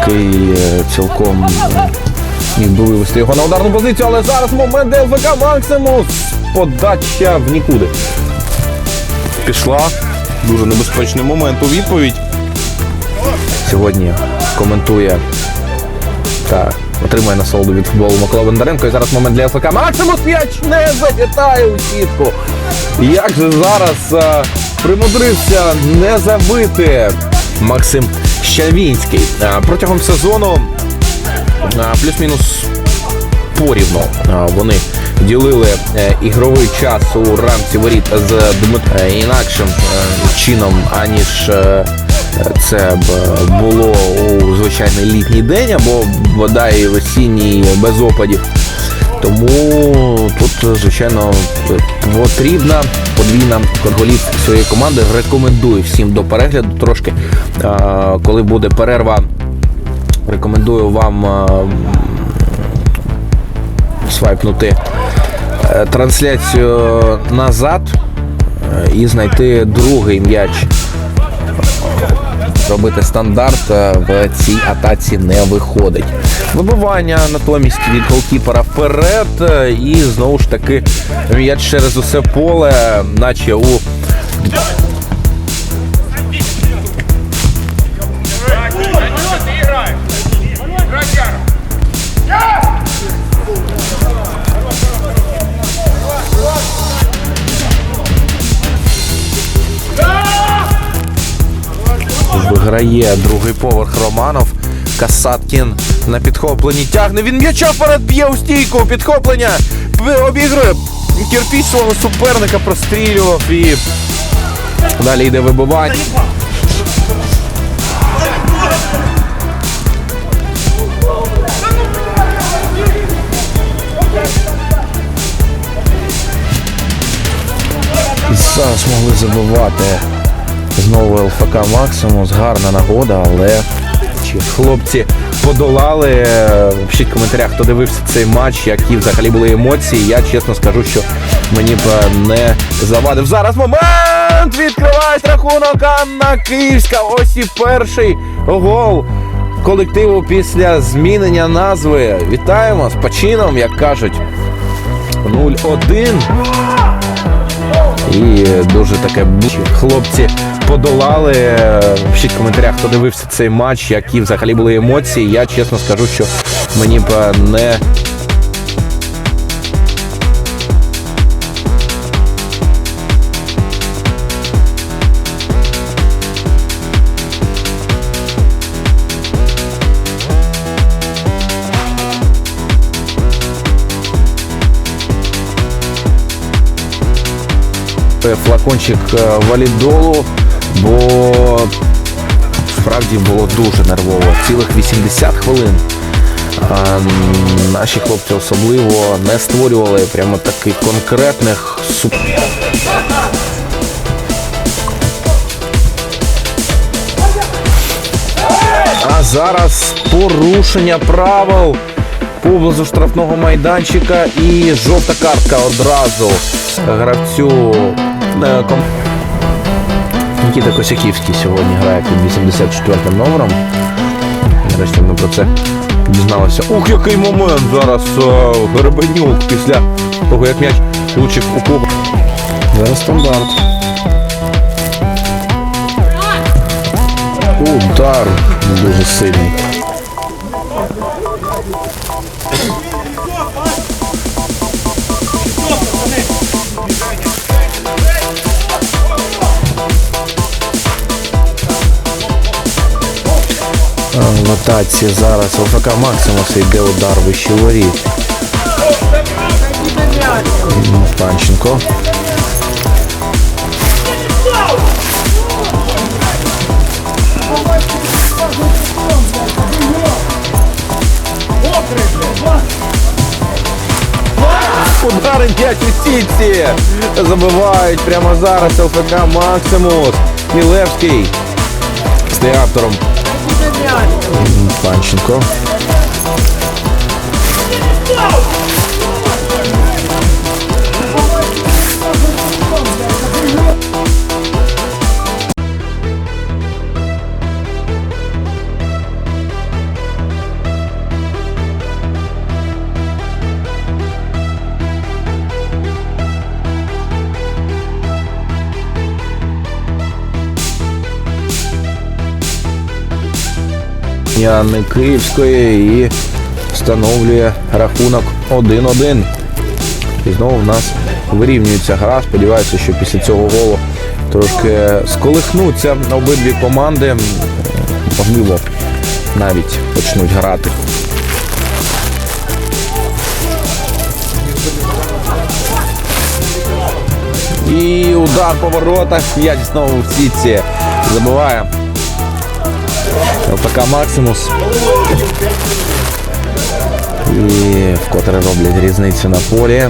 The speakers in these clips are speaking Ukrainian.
який е, цілком е, міг би вивести його на ударну позицію, але зараз момент де ЛФК Максимус. Подача в нікуди. Пішла. Дуже небезпечний момент у відповідь. Сьогодні коментує та отримує насолоду від футболу Микола Бондаренко. І зараз момент для ЛФК. Максимус м'яч не залітає у сітку. Як же зараз е, примудрився не забити Максим Щавінський. Е, протягом сезону е, плюс-мінус порівну е, вони ділили ігровий час у рамці воріт з інакшим чином, аніж це б було у звичайний літній день або бодай осінній без опадів. Тому тут, звичайно, потрібна подвійна голів своєї команди. Рекомендую всім до перегляду трошки. Коли буде перерва, рекомендую вам свайпнути е, трансляцію назад е, і знайти другий м'яч. Робити стандарт е, в цій атаці не виходить. Вибивання натомість від голкіпера вперед. е, І знову ж таки м'яч через усе поле, наче у Виграє другий поверх Романов. Касаткін на підхопленні тягне. Він м'яча вперед б'є у стійку. Підхоплення обігрує кірпіч свого суперника, прострілював і далі йде вибивання. Зараз могли забивати знову ЛФК Максимус. Гарна нагода, але хлопці подолали. Пишіть в коментарях, хто дивився цей матч, які взагалі були емоції. Я чесно скажу, що мені б не завадив. Зараз момент! Відкривають рахунок Анна Київська. Ось і перший гол колективу після змінення назви. Вітаємо з почином, як кажуть. 0-1. І дуже таке хлопці подолали. Пишіть в коментарях, хто дивився цей матч, які взагалі були емоції. Я чесно скажу, що мені б не. Флакончик е, валідолу, бо справді було дуже нервово. Цілих 80 хвилин. Наші хлопці особливо не створювали прямо таких конкретних суп. А зараз порушення правил поблизу штрафного майданчика і жовта картка одразу гравцю. Нікіта Косяківський сьогодні грає під 84 номером. Нарешті ми про це дізналися. Ух, який момент зараз е, Гребенюк після того, як м'яч влучив у кого. Зараз стандарт. Удар дуже сильний. Атаці зараз ОФК Максимус йде удар вище воріт. Панченко. Удари м'яч у сітці. Забивають прямо зараз ЛФК Максимус. Мілевський стає автором. Панченко. Весняни Київської і встановлює рахунок 1-1. І знову в нас вирівнюється гра. Сподіваюся, що після цього голу трошки сколихнуться обидві команди. Можливо, навіть почнуть грати. І удар по воротах. М'яч знову в сітці. Забиває. ЛПК Максимус. І вкотре роблять різницю на полі.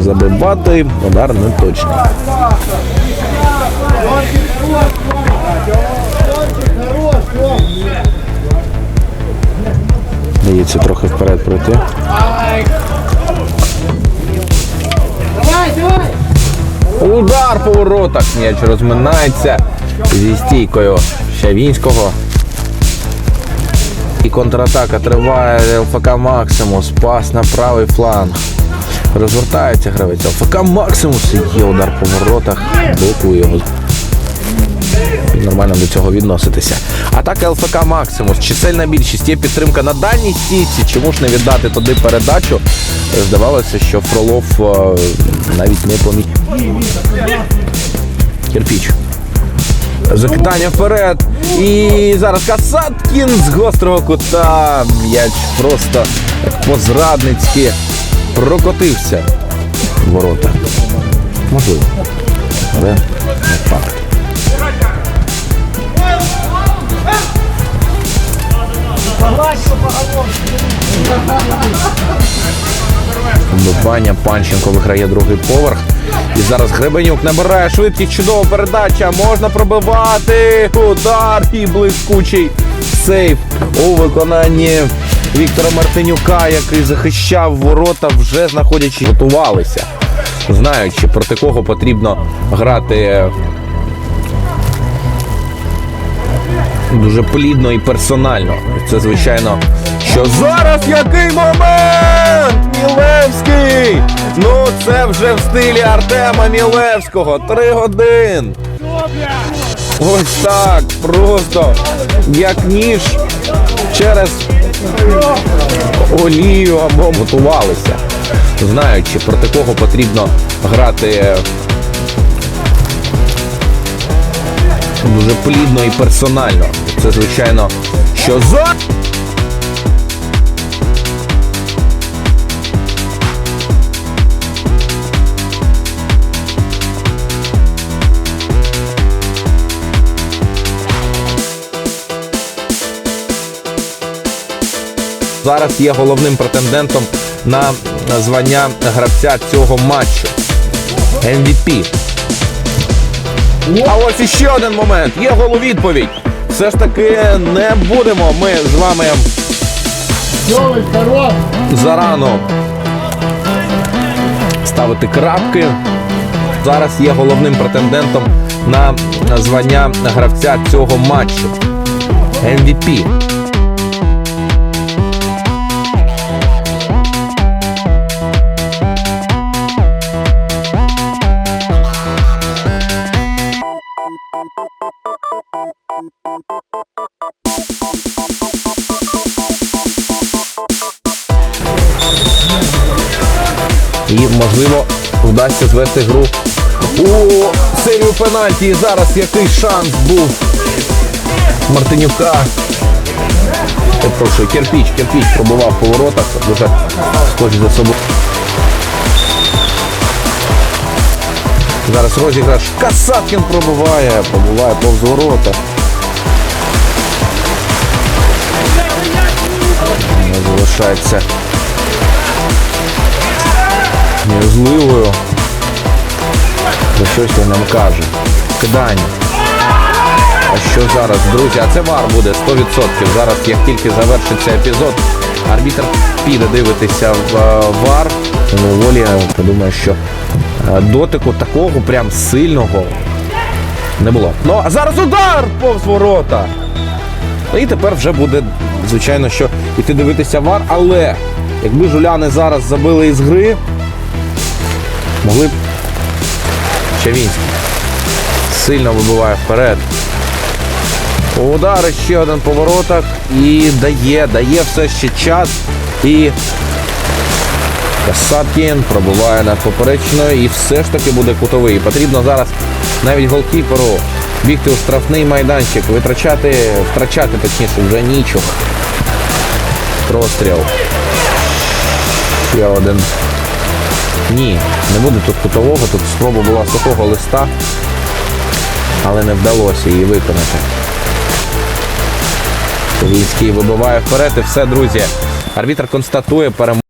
Можна забивати, удар не точний. Дається трохи вперед пройти. Удар по воротах. М'яч розминається зі стійкою Щавінського. І контратака триває ЛФК Максимус. Пас на правий фланг. Розвертається гравець. ЛФК Максимус. Є удар по воротах. Блокує його. Нормально до цього відноситися. Атака ЛФК Максимус. Чисельна більшість. Є підтримка на дальній стійці. Чому ж не віддати туди передачу? Здавалося, що Фролов е, навіть не помітив. Кирпіч. Закидання вперед. І зараз Касаткін з гострого кута. М'яч просто по-зрадницьки прокотився ворота. Можливо. Але не факт. Добання Панченко виграє другий поверх. І зараз Гребенюк набирає швидкість, чудова передача. Можна пробивати. Удар і блискучий сейф у виконанні Віктора Мартинюка, який захищав ворота, вже знаходячи, готувалися, знаючи проти кого потрібно грати дуже плідно і персонально. Це звичайно, що зараз який момент! Мілевський! Ну це вже в стилі Артема Мілевського. Три годин. Ось так. Просто як ніж через олію або готувалися, знаючи проти кого потрібно грати дуже плідно і персонально. Це звичайно, що за. Зараз є головним претендентом на звання гравця цього матчу. MVP. А ось іще один момент. Є головідповідь. Все ж таки не будемо ми з вами зарано ставити крапки. Зараз є головним претендентом на звання гравця цього матчу. MVP. І, можливо, вдасться звести гру у серію пенальті. І зараз який шанс був Мартинюка. Перепрошую, кирпіч, кирпіч пробував по воротах, дуже схожі за собою. Зараз розіграш. Касаткін пробиває, пробиває повз ворота. Залишається мірзливою. Про щось він нам каже. кидання. А що зараз, друзі? А це вар буде 100%. Зараз, як тільки завершиться епізод, арбітр піде дивитися в е, вар. Волі подумає, що е, дотику такого прям сильного не було. Ну, а зараз удар повз ворота. Ну і тепер вже буде, звичайно, що іти дивитися вар, але якби жуляни зараз забили із гри, могли б Чавінський сильно вибиває вперед. Удар ще один по воротах і дає, дає все ще час. І Касаткін пробуває над поперечною і все ж таки буде кутовий. Потрібно зараз навіть голкіперу бігти у штрафний майданчик, витрачати, втрачати точніше вже нічого. Простріл. Ще один. Ні, не буде тут кутового, тут спроба була сухого листа, але не вдалося її виконати. Війський вибиває вперед і все, друзі. Арбітр констатує перемогу.